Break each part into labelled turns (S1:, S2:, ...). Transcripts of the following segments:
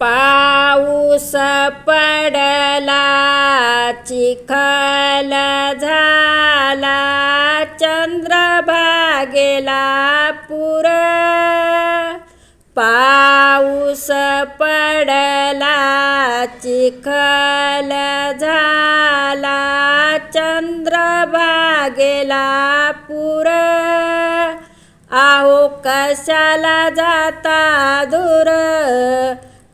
S1: पाऊस पडला चिखल झाला चंद्रभागेला पुर. पाऊस पडला चिखल झाला चंद्रभागेला पुर. आहो कशाला जाता दूर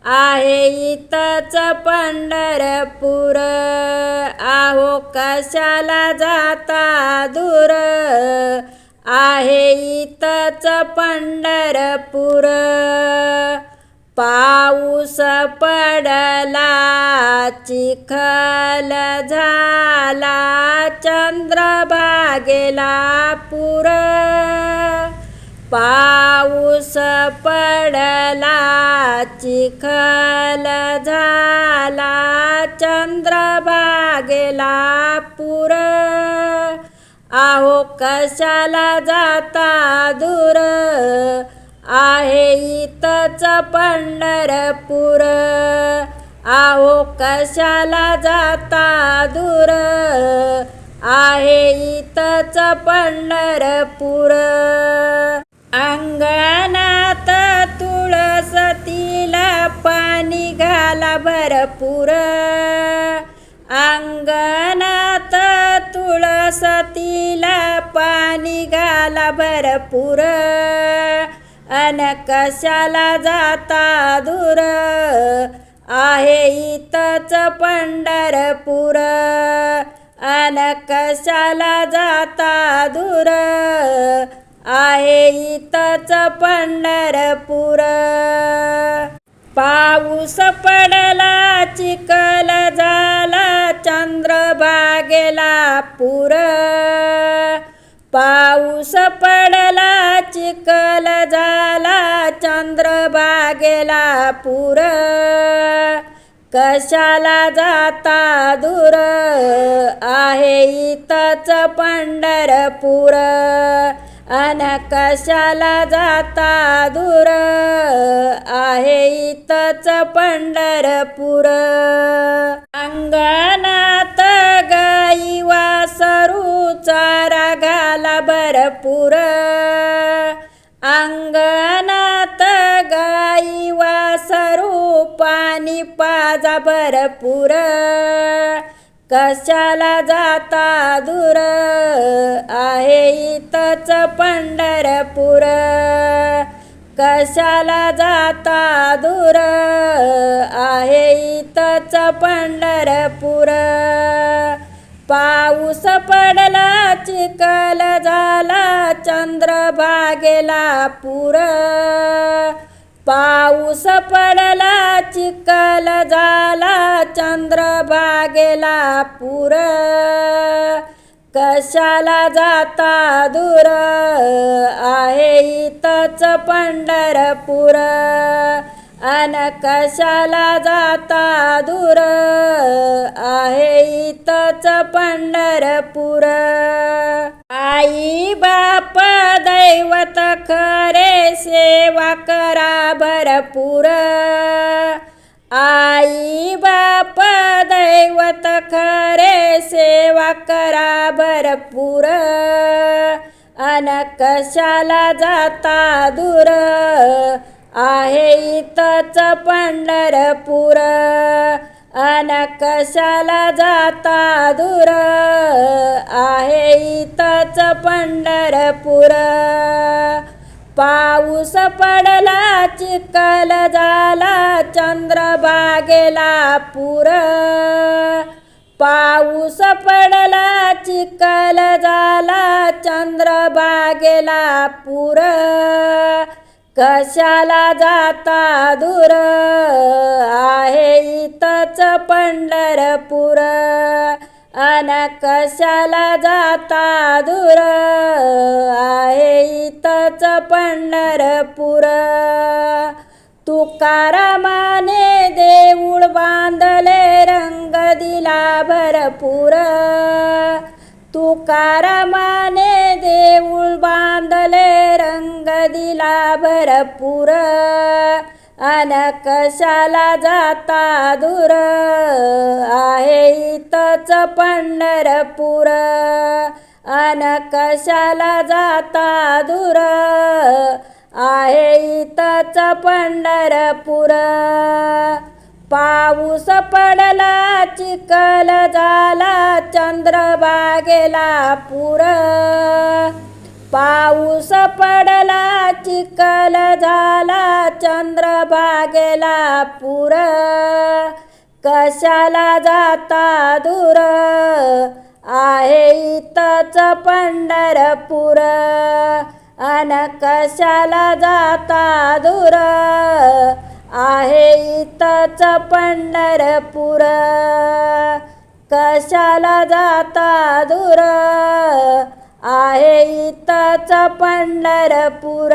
S1: आहे इथंच पंढरपूर. आहो कशाला जाता दूर? आहे इथंच पंढरपूर. पाऊस पडला चिखल झाला चंद्रभागेला पूर. पाऊस पडला चिखल झाला चंद्रभागेला पुर. आहो कशाला जाता दूर आहे इथंच पंढरपूर. आहो कशाला जाता दूर आहे इथंच पंढरपूर. अंगणात तुळसतीला पाणी घाला भरपूर. अंगणात तुळसतीला पाणी घाला भरपूर. अन कशाला जाता दूर? आहे इथंच पंढरपूर. अन कशाला जाता दूर? आहे इथंच पंढरपूर. पाऊस पडला चिखल झाला चंद्रभागेला पूर. पाऊस पडला चिखल झाला चंद्रभागेला पूर. कशाला जाता दूर? आहे इथंच पंढरपूर. अन कशाला जाता दूर आहे इथंच पंढरपूर. अंगणात गाई वासरू चारा घाला भरपूर. अंगणात गाई वासरू पाणी पाजा भरपूर. कशाला जाता दूर? आहे इथंच पंढरपूर. कशाला जाता दूर? आहे इथंच पंढरपूर. पाऊस पडला चिखल झाला चंद्रभागेला पूर. पाऊस पडला चिखल झाला चंद्रभागेला पुर. कशाला जाता दूर आहे इथंच पंढरपूर. अन कशाला जाता दूर आहे इथंच पंढरपूर. करे खरे सेवा करा भरपूर. आई बाप दैवत खरे सेवा करा भरपूर. अन कशाला जाता दूर? आहे इथंच पंढरपूर. अन कशाला जाता दूर? आहे इथंच पंढरपूर. पाऊस पडला चिखल झाला चंद्रभागेला पुर. पाऊस पडला चिखल झाला चंद्रभागेला पुर. कशाला जाता दूर आहे इथंच पंढरपूर. अन कशाला जाता दूर आहे इथंच पंढरपूर. तुकारामाने देऊळ बांधले रंग दिला भरपूर. तुकारामाने देऊळ बांधले रंग दिला भरपूर. अन कशाला जाता दूर आहे इथंच पंढरपूर. अन कशाला जाता दूर आहे इथंच पंढरपूर. पाऊस पडला चिखल झाला चंद्रबागेला पूर. पाऊस पडला चिखल झाला चंद्रभागेला पूर. कशाला जाता दूर इथंच पंढरपूर. अन कशाला जाता दूर? आहे इथंच पंढरपूर. कशाला जाता दूर? आहे इथंच पंढरपूर.